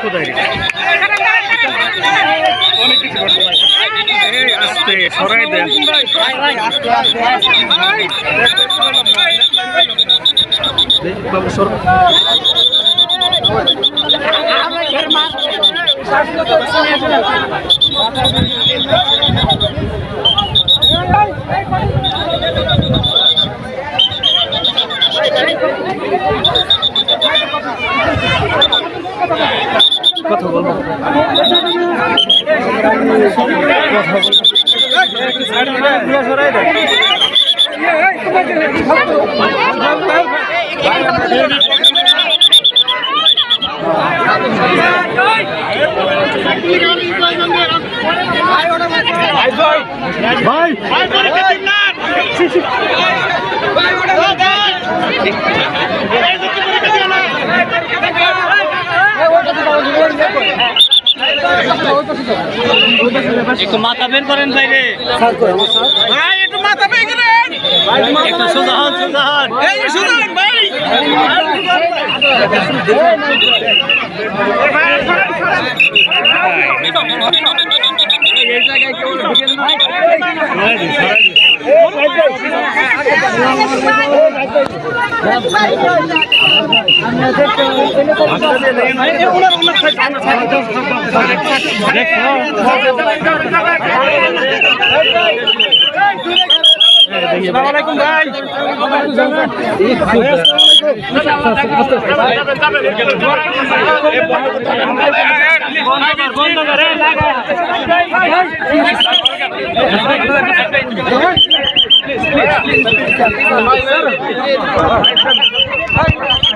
খোদাই অনেক কিছু করতে আস্তে সরাই দেন। বাবু সর কথা বলব ভাই একটু মাথা বের করেন বাইরে একটু মাথা বের করেন। ভাই। আসসালামাইকুম ভাই Thank you.